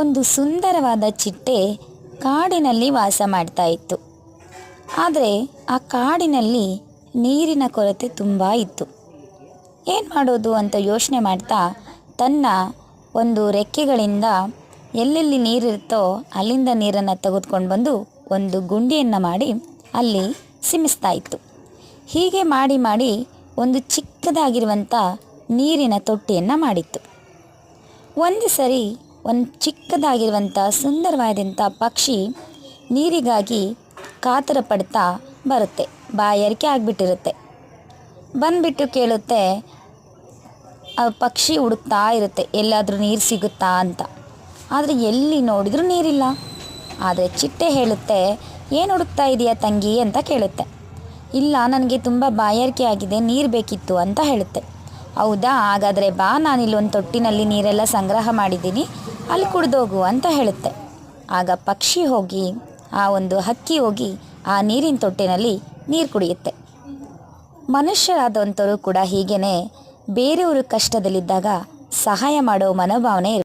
ಒಂದು ಸುಂದರವಾದ ಚಿಟ್ಟೆ ಕಾಡಿನಲ್ಲಿ ವಾಸ ಮಾಡ್ತಾ ಇತ್ತು. ಆದರೆ ಆ ಕಾಡಿನಲ್ಲಿ ನೀರಿನ ಕೊರತೆ ತುಂಬ ಇತ್ತು. ಏನು ಮಾಡೋದು ಅಂತ ಯೋಚನೆ ಮಾಡ್ತಾ ತನ್ನ ಒಂದು ರೆಕ್ಕೆಗಳಿಂದ ಎಲ್ಲೆಲ್ಲಿ ನೀರಿರುತ್ತೋ ಅಲ್ಲಿಂದ ನೀರನ್ನು ತೆಗೆದುಕೊಂಡು ಬಂದು ಒಂದು ಗುಂಡಿಯನ್ನು ಮಾಡಿ ಅಲ್ಲಿ ಸಿಮಿಸ್ತಾ ಇತ್ತು. ಹೀಗೆ ಮಾಡಿ ಮಾಡಿ ಒಂದು ಚಿಕ್ಕದಾಗಿರುವಂಥ ನೀರಿನ ತೊಟ್ಟಿಯನ್ನು ಮಾಡಿತ್ತು. ಒಂದು ಸರಿ ಒಂದು ಚಿಕ್ಕದಾಗಿರುವಂಥ ಸುಂದರವಾದಂಥ ಪಕ್ಷಿ ನೀರಿಗಾಗಿ ಕಾತರ ಪಡ್ತಾ ಬರುತ್ತೆ ಬಾಯಾರಿಕೆ ಆಗಿಬಿಟ್ಟಿರುತ್ತೆ. ಬಂದುಬಿಟ್ಟು ಕೇಳುತ್ತೆ, ಆ ಪಕ್ಷಿ ಹುಡುಕ್ತಾ ಇರುತ್ತೆ, ಎಲ್ಲಾದರೂ ನೀರು ಸಿಗುತ್ತಾ ಅಂತ. ಆದರೆ ಎಲ್ಲಿ ನೋಡಿದರೂ ನೀರಿಲ್ಲ. ಆದರೆ ಚಿಟ್ಟೆ ಹೇಳುತ್ತೆ, ಏನು ಹುಡುಕ್ತಾ ಇದೆಯಾ ತಂಗಿ? ಅಂತ ಕೇಳುತ್ತೆ. ಇಲ್ಲ, ನನಗೆ ತುಂಬ ಬಾಯಾರಿಕೆ ಆಗಿದೆ, ನೀರು ಬೇಕಿತ್ತು ಅಂತ ಹೇಳುತ್ತೆ. ಹೌದಾ? ಹಾಗಾದರೆ ಬಾ, ನಾನಿಲ್ಲೊಂದು ತೊಟ್ಟಿನಲ್ಲಿ ನೀರೆಲ್ಲ ಸಂಗ್ರಹ ಮಾಡಿದ್ದೀನಿ. ಅಲ್ಲಿ ಕುಡ್ದೋಗು ಅಂತ ಹೇಳುತ್ತೆ. ಆಗ ಪಕ್ಷಿ ಹೋಗಿ, ಆ ಒಂದು ಹಕ್ಕಿ ಹೋಗಿ ಆ ನೀರಿನ ತೊಟ್ಟಿನಲ್ಲಿ ನೀರು ಕುಡಿಯುತ್ತೆ. ಮನುಷ್ಯರಾದಂಥವರು ಕೂಡ ಹೀಗೇ ಬೇರೆಯವರು ಕಷ್ಟದಲ್ಲಿದ್ದಾಗ ಸಹಾಯ ಮಾಡೋ ಮನೋಭಾವನೆ